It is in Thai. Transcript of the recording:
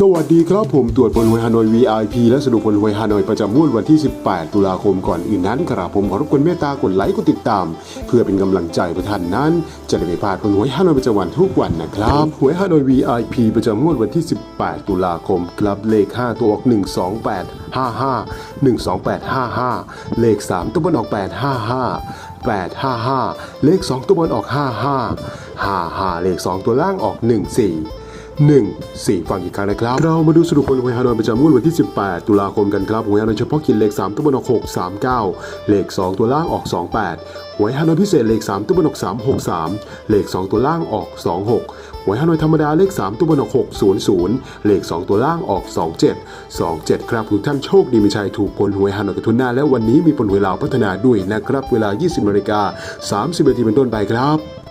สวัสดีครับผมตรวจผลหวยฮานอย VIP และสรุปผลหวยฮานอยประจำงวดวันที่ 18 ตุลาคมก่อนอื่นนั้นกราบผมขอรบกวนเมตตากดไลค์กดติดตาม เพื่อเป็นกำลังใจประท่านนั้น จะได้ไม่พลาดผลหวยฮานอยประจำวันทุกวันนะครับหวยฮานอย VIP ประจำงวดวันที่ 18 ตุลาคมครับเลข 5 ตัวออก 128 55 12855 เลข 3 ตัวบนออก 855 855 เลข 2 ตัวบนออก 55 55 เลข 2 ตัวล่างออก 14 1 4 ฟังอีกครั้งนะครับ เรามาดูสรุปผลหวยฮานอยประจำงวดวันที่ 18 ตุลาคมกันครับหวยฮานอยเฉพาะกินเลข 3 ตัวบนออก 6 3 9 เลข 2 ตัวล่างออก 28 หวยฮานอยพิเศษเลข 3 ตัวบนออก 3 6 3 เลข 2 ตัวล่างออก 26 หวยฮานอยธรรมดาเลข 3 ตัวบนออก 6 0 0 เลข 2 ตัวล่างออก 27 27 ครับทุกท่านโชคดีมีชัยถูกผลหวยฮานอยกับทุนหน้า และวันนี้มีผลหวยลาวพัฒนาด้วยนะครับ เวลา 20นาฬิกา30นาทีเป็นต้นไปครับ